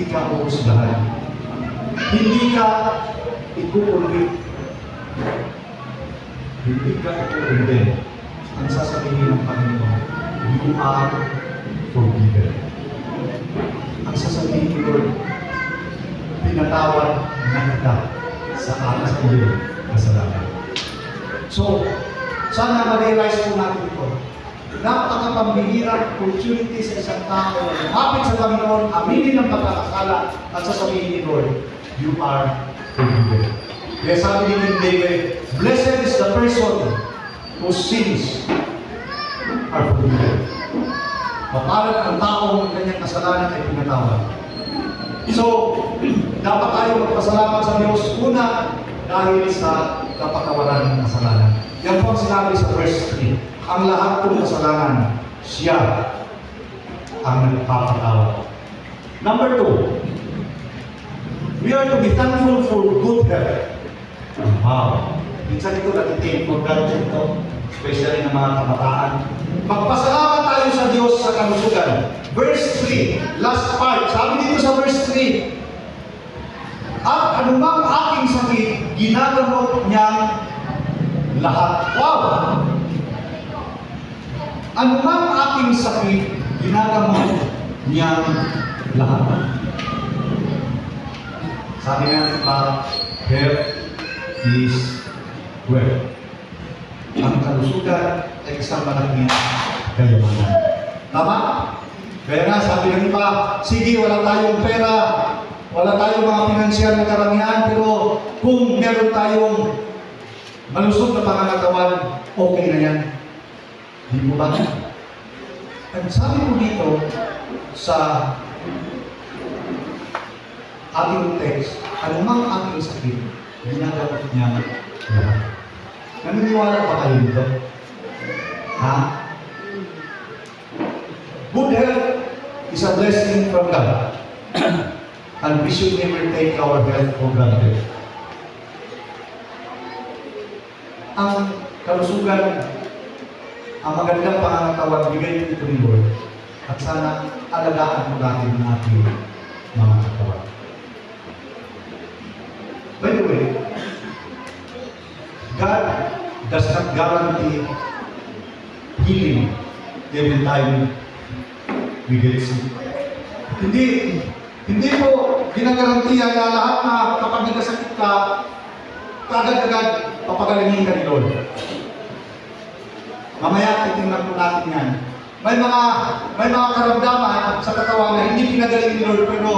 hindi ka uuslahan. Hindi ka ikukulit. Hindi ka ikukulit. Ang sasabihin ng Panginoon, you are forgiven. Ang sasabihin ni Lord, pinatawad na kita sa sa iyo kasalanan. So, sana ma-realize po natin ito. Napakapambihirang opportunity sa isang tao na lumapit sa Panginoon, aminin ang pagkakasala at sasabihin ni Lord, you are forgiven. Kaya sabi ni King David, Blessed is the person whose sins are forgiven. Mapalat ang taong kanyang kasalanan ay pinatawad. So, dapat tayo magpasalamat sa Diyos una dahil sa kapatawaran ng kasalanan. Yan po ang sinabi sa verse 3. Ang lahat ng kasalanan, siya ang nagpapatawad. Number two, we are to be thankful for good health. Wow. Minsan ito natitain for granted ito, especially ng mga kabataan. Magpasalamat tayo sa Diyos sa kalusugan. Verse 3, last part, sabi dito sa verse 3, at anumang aking sakit, niyang lahat. Wow! Anumang aking sakit, ginagamot niyang lahat. Sabi nga pa, health is wealth. Ang kalusugan ay isang malaking kayamanan. Tama? Nga, sabi ng iba, sige, wala tayong pera, wala tayong mga pinansyal na karamihan, pero kung meron tayong malusog na pangangatawan, okay na yan. Di mo ba? At sabi ko dito sa ating text, anumang ating sakit, ginagamit niya lahat. Naniniwala pa kayo dito? Ha? Good health is a blessing from God. And we should never take our health for granted. Ang kalusugan, ang magandang pangangatawan, bigay ito ni Lord. At sana alagaan mo natin ang ating mga katawan. By the way, God does not guarantee healing every time we get sick. Hindi, hindi po ginagarantiya na lahat na kapag nagkasakit ka, kagad-agad papagalingin ka ni Lord. Mamaya titingnan po natin yan. May mga may mga karamdaman sa katawan na hindi pinagaling ni Lord pero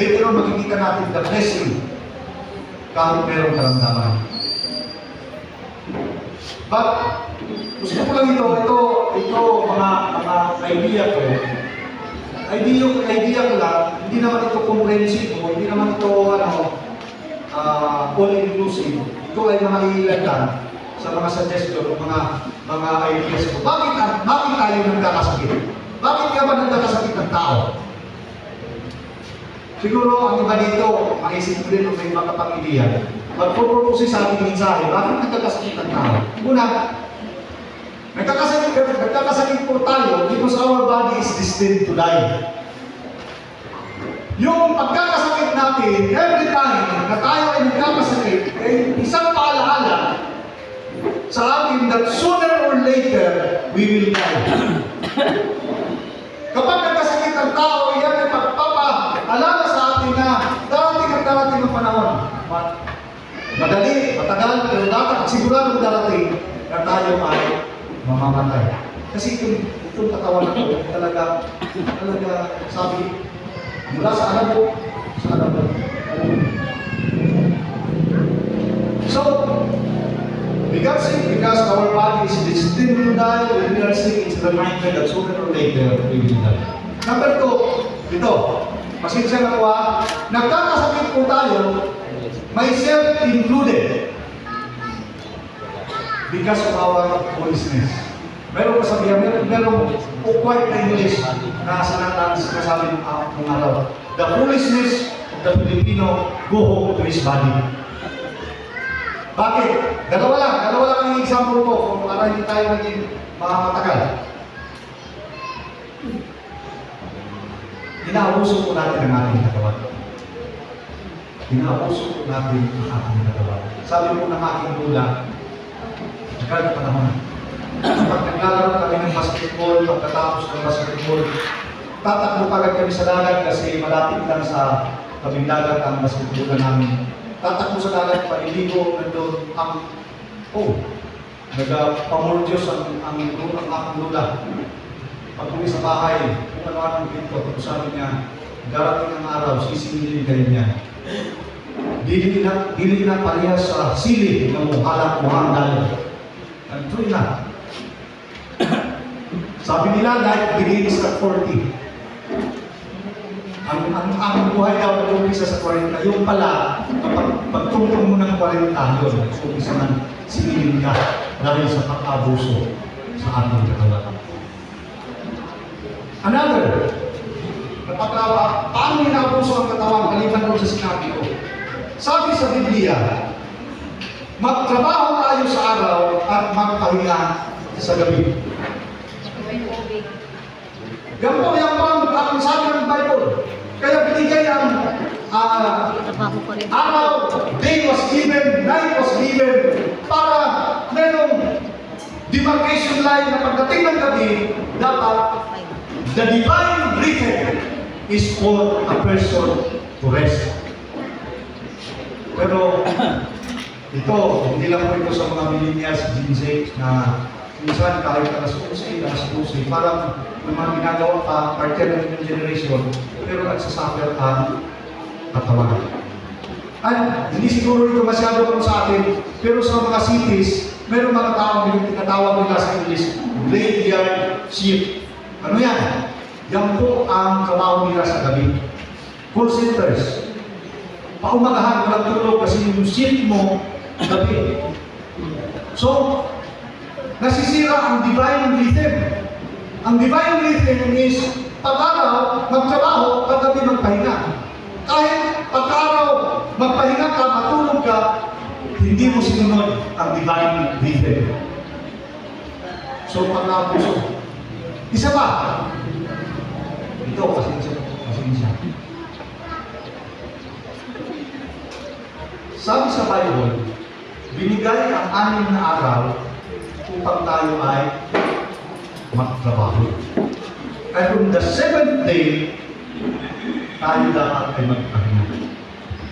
later on makikita natin the blessing kahit merong karamdaman. But gusto ko lang ito, ito, ito mga mga idea ko. Idea, idea ko lang, hindi naman ito comprehensive, hindi naman ito ano, ah, all-inclusive. Ito ay mga ilan lang sa mga suggestion, mga mga ideas ko. Bakit, bakit tayo nagkakasakit? Bakit ka ba nagkakasakit ng tao? Siguro ang iba dito, maisip ko rin kung may mga. Magpupropose sa ating mensahe, bakit nagkakasakit ng tao? Una, nagkakasakit, nagkakasakit po tayo because our body is destined to die. Yung pagkakasakit natin, every time na tayo ay nagkakasakit, ay isang paalaala sa atin that sooner or later, we will die. Kapag nagkasakit ang tao, yan ay pagpapaalala sa atin na darating at darating ang panahon. Ma- Madali, matagal, pero dapat siguradong darating na tayo ay mamamatay. Kasi itong, itong katawan ito, talaga, talaga, sabi, mula sa alam ko, sa alam ko. So, sick because our body is destined to die. When we are sick, it's reminded that sooner or later, we will die. Number two, ito, pasensya na po ah, nagkakasakit po tayo, myself included, because of our foolishness. Meron kasabihan, meron, meron quite na English na sanatan sinasabi uh, ng araw. The foolishness of the Filipino go home to his body. Bakit? Dalawa lang, dalawa lang ang example ko kung para hindi tayo maging mga matagal. inaabuso po natin ang ating katawan. Inaabuso po natin ang ating katawan. Sabi po ng aking lula, nagkalit panahon na. Kapag naglalaro kami ng basketball, pagkatapos ng basketball, tatakbo kagad kami sa dagat kasi malapit lang sa tabing dagat ang basketball namin. Tatakbo sa dagat, paliligo, nandun ang, oh, nagpamordyos ang, ang, ang, ang aking lula. Pag uwi sa bahay, kung ano ang pinto, tapos sabi niya, darating ang araw, sisingilin kayo niya. Dili na, dili na parehas sa sili na mo, halak mo ang dalo. And true na. Sabi nila, life begins at 40. Ang, ang, ang buhay daw nag-umpisa sa 40. Yung pala, kapag pagtungtong mo ng 40 yun, nag-umpisa ng singilin ka dahil sa pag-abuso sa ating katawan. Another, napatawa, paano inabuso ang katawan kaliban ko sa sinabi ko? Sabi sa Biblia, magtrabaho tayo sa araw at magpahinga sa gabi. Yan po, yan po ang, ang sabi ng Bible. Kaya binigay ang ah, ko rin. araw, day was given, night was given, para merong demarcation line na pagdating ng gabi, dapat the divine rhythm is for a person to rest. Pero ito, hindi lang po ito sa mga millennials, Gen Z, na minsan kahit alas 11, alas 12, parang may mga ginagawa ka, parte na rin yung generation, pero nagsasuffer ang katawan. At hindi siguro ito masyado kung sa atin, pero sa mga cities, meron mga tao yung tinatawag nila sa English, graveyard shift. Ano yan? Yan po ang trabaho nila sa gabi. Call centers. Paumagahan, walang tulog kasi yung shift mo, gabi. So, nasisira ang divine rhythm. Ang divine rhythm is pag-araw, magtrabaho, paggabi magpahinga. Kahit pag-araw, magpahinga ka, matulog ka, hindi mo sinunod ang divine rhythm. So, pag-abuso. Isa pa, ito, pasensya, pasensya. Sabi sa Bible, binigay ang anim na araw upang tayo ay magtrabaho. At on the seventh day, tayo dapat ay magpahinga.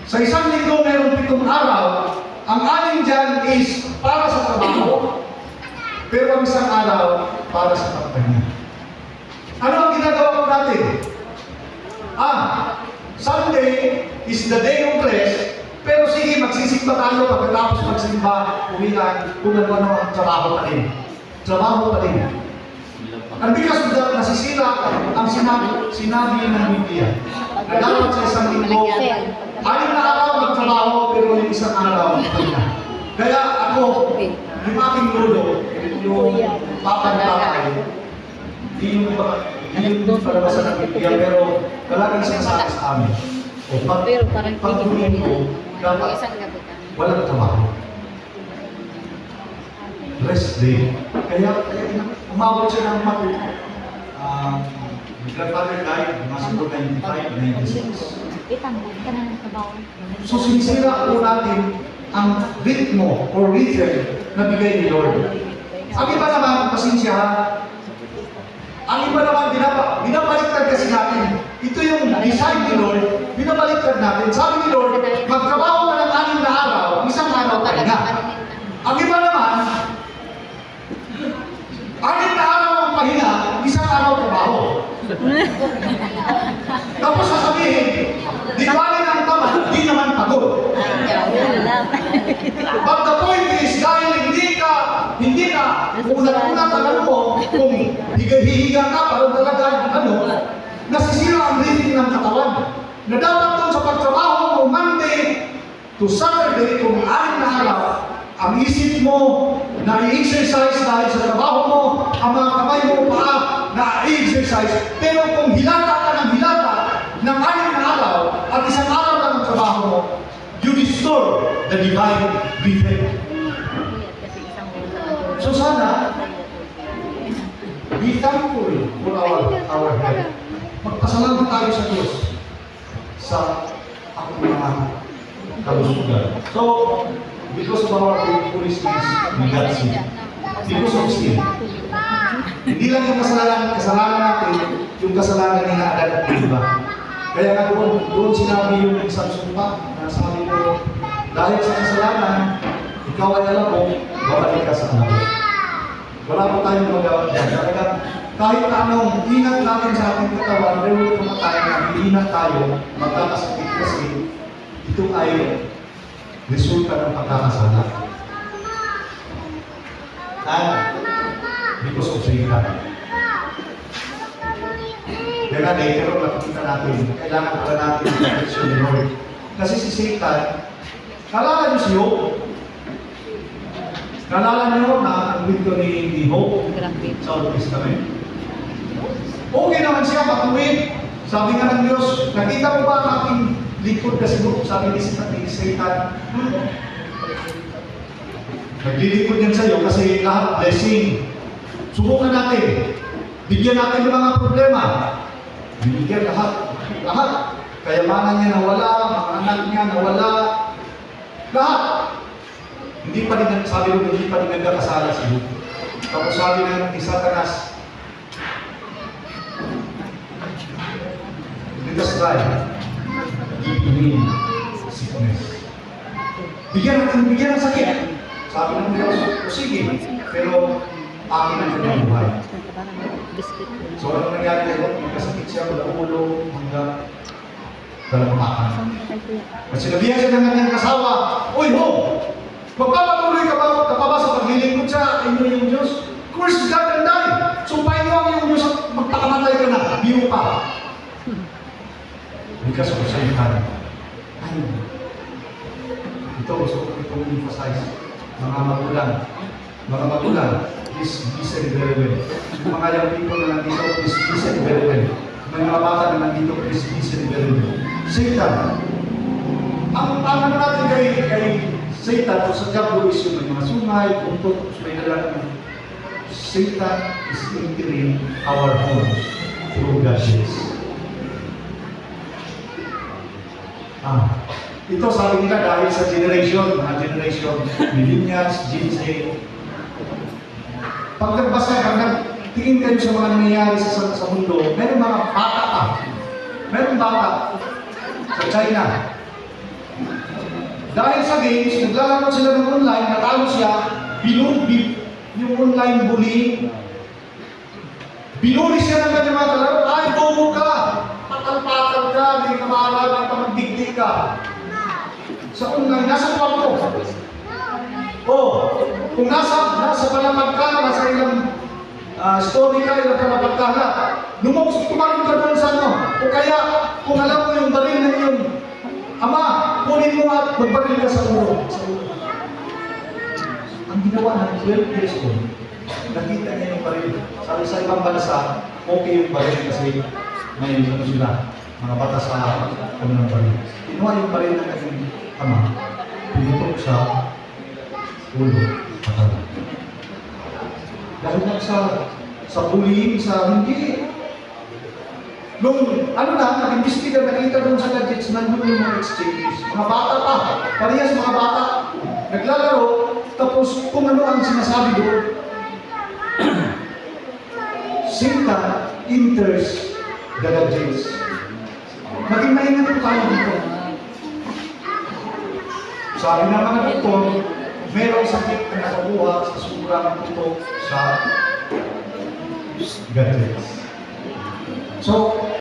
Sa isang linggo, mayroong pitong araw. Ang anim dyan is para sa trabaho, pero ang isang araw para sa pagpahinga. Ano ang ginagawa ko natin? Ah, Sunday is the day of rest, sige, magsisimba tayo pagkatapos magsimba, uwian, kung ano-ano ang trabaho pa rin. Trabaho pa rin. And because of that, nasisira ang sinabi, sinabi ng Biblia. Na dapat sa isang linggo, anim na araw magtrabaho, pero yung isang araw magpahinga. Kaya ako, yung aking lulo, yung papa ng tatay, hindi yung hindi yung palabasa ng Biblia, pero palaging sinasabi sa amin. O pag, pag hindi Domingo, dapat Isang gabi ka. walang trabaho. Rest day. Kaya, kaya umabot siya ng mag... Uh, my grandfather died, siguro 95, 96. Itambol ka na ng trabaho. So sinisira po natin ang ritmo or rhythm na bigay ni Lord. Ang iba naman, pasensya ha, ang iba naman, binaba, binabaliktad kasi natin. Ito yung design ni Lord, binabaliktad natin. Sabi ni Lord, magtrabaho ka ng anim na araw, isang araw pahinga. Ang iba naman, anim na araw ang pahinga, isang araw trabaho. Tapos sasabihin, di bali ng tamad, di naman pagod. But the point is, dahil hindi ka, hindi ka, una-una tagal mo, kung higa-higa ka, parang talaga, ano, nasisira ang rhythm ng katawan. Na dapat sa pagtrabaho mo, Monday to Saturday, kung anim na araw, ang isip mo na i-exercise dahil sa trabaho mo, ang mga kamay mo pa na i-exercise, pero kung hilata ka ng hilata ng anim na araw at isang araw lang ang trabaho mo, you restore the divine rhythm. So sana, be thankful for our, our health. Magpasalamat tayo sa Diyos sa ating mga kalusugan. So, because of our faithfulness, we got sick. Because of sin. Hindi lang yung kasalanan, kasalanan natin, yung kasalanan ni Adan at Eva. Kaya nga doon, doon sinabi yung isang sumpa na sabi ko, dahil sa kasalanan, ikaw ay alam mo, babalik ka sa anak. Wala po tayong magawa. Talagang kahit anong ingat natin sa ating katawan, come a time na hihinat tayo, magkakasakit kasi ito ay resulta ng pagkakasala. And because of Satan. Kaya nga, later on, nakikita natin, kailangan pala natin yung protection ni Lord. Kasi si Satan, kalala niyo si Job. Kalala niyo na ang kwento ni Grabe. sa Old Testament. Okay naman siya, matuwid. Sabi nga ng Diyos, nakita mo ba ang aking likod kasi Job? Sabi ni Satan, "Hmm." Naglilingkod yan sa'yo kasi lahat blessing. Subukan natin. Bigyan natin ng mga problema. Binigyan lahat. Lahat. Kayamanan niya nawala, mga anak niya nawala. Lahat. Hindi pa rin, sabi ko, hindi pa rin nagkakasala si Job. Tapos sabi ng ni Satanas, Let us try. Give him sickness. Bigyan natin, bigyan ng sakit. Sabi ng Diyos, o sige, pero akin ang kanyang buhay. So ano nangyari kayo? Nagkasakit siya mula ulo hanggang dalampakan. At sinabihan siya ng kanyang kasawa, Uy ho! Magpapatuloy ka ba, ka pa ba sa paglilingkod sa inyo yung Diyos? Curse God and die! Sumpahin mo ang iyong Diyos at magpakamatay ka na, biyo pa. Because of Satan. Ay, ito gusto ko itong emphasize. Mga magulang, mga magulang, please listen very well. Mga young people na nandito, please listen very well. May mga bata na nandito, please listen very well. Satan, ang ano natin kay, kay Satan o sa Diablo is yung may mga sungay, buntot, may nalang Satan is entering our homes through gadgets. Ah, ito sabi nila dahil sa generation, mga generation, millennials, Gen Z. Pag nagbasa, pag nagtingin kayo sa mga nangyayari sa, sa mundo, meron mga bata pa. Meron bata sa China. Dahil sa games, naglalaro sila ng online, natalo siya, binubib yung online bullying. Binuli siya ng kanyang mga kalaro, ka. Sa online, nasa kwarto. Oh, kung nasa, nasa palamag ka, nasa ilang ah, story ka, ilang palamag ka na, lumabas, tumalim ka doon sa ano. O kaya, kung alam mo yung baril na yung ama, kunin mo at magbaril ka. Sa ulo. Ang ginawa ng 12 years old, nakita niya yung baril. Sabi sa ibang bansa, okay yung baril kasi may ano sila, mga bata sa ano ng baril. Kinuha yung baril ng kanyang ama, pinutok sa ulo, patay. Dahil lang sa sa bullying, sa hindi. Nung ano na, nag-imbestiga, nakita doon sa gadgets, nandun yung mga exchanges. Mga bata pa, parehas mga bata, naglalaro, tapos kung ano ang sinasabi doon, Satan enters the gadgets. Maging maingat po tayo dito. Sabi ng mga doktor, merong sakit na nakakuha sa sobrang putok sa gadgets. So,